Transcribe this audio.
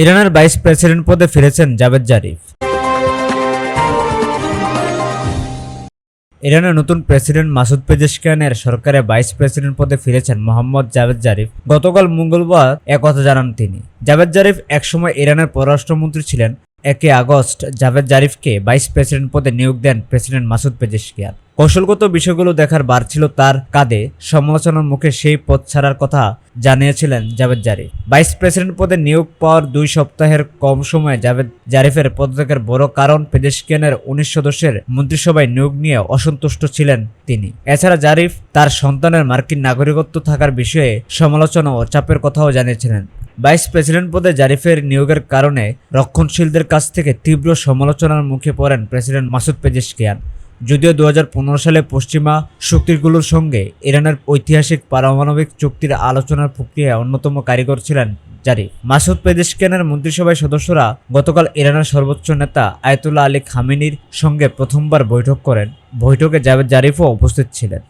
ইরানের vice president পদে ফিরেছেন জাভেদ জারিফ। ইরানের নতুন প্রেসিডেন্ট মাসুদ পেজেশকিয়ানের সরকারে ভাইস প্রেসিডেন্ট পদে ফিরেছেন মোহাম্মদ জাভেদ জারিফ। গতকাল মঙ্গলবার একথা জানান তিনি। জাভেদ জারিফ একসময় ইরানের পররাষ্ট্রমন্ত্রী ছিলেন। একে আগস্ট জাভেদ জারিফকে ভাইস প্রেসিডেন্ট পদে নিয়োগ দেন প্রেসিডেন্ট মাসুদ পেজেশকিয়ান। কৌশলগত বিষয়গুলো দেখার বার ছিল তার কাঁধে। সমালোচনার মুখে সেই পদ ছাড়ার কথা জানিয়েছিলেন জাভেদ জারিফ ভাইস প্রেসিডেন্ট পদে নিয়োগ পাওয়ার দুই সপ্তাহের কম সময়ে জাভেদ জারিফের পদত্যাগের বড় কারণ পেদেশকিয়ানের উনিশ সদস্যের মন্ত্রিসভায় নিয়োগ নিয়ে অসন্তুষ্ট ছিলেন তিনি। এছাড়া জারিফ তার সন্তানের মার্কিন নাগরিকত্ব থাকার বিষয়ে সমালোচনা ও চাপের কথাও জানিয়েছিলেন। ভাইস প্রেসিডেন্ট পদে জারিফের নিয়োগের কারণে রক্ষণশীলদের কাছ থেকে তীব্র সমালোচনার মুখে পড়েন প্রেসিডেন্ট মাসুদ পেজেশকিয়ান যদিও দু হাজার পনেরো সালে পশ্চিমা শক্তিগুলোর সঙ্গে ইরানের ঐতিহাসিক পারমাণবিক চুক্তির আলোচনার প্রক্রিয়ায় অন্যতম কারিগর ছিলেন জারি মাসুদ পেদেশকিয়ানের মন্ত্রিসভায় সদস্যরা গতকাল ইরানের সর্বোচ্চ নেতা আয়তুল্লাহ আলী খামেনির সঙ্গে প্রথমবার বৈঠক করেন। বৈঠকে জাভেদ জারিফও উপস্থিত ছিলেন।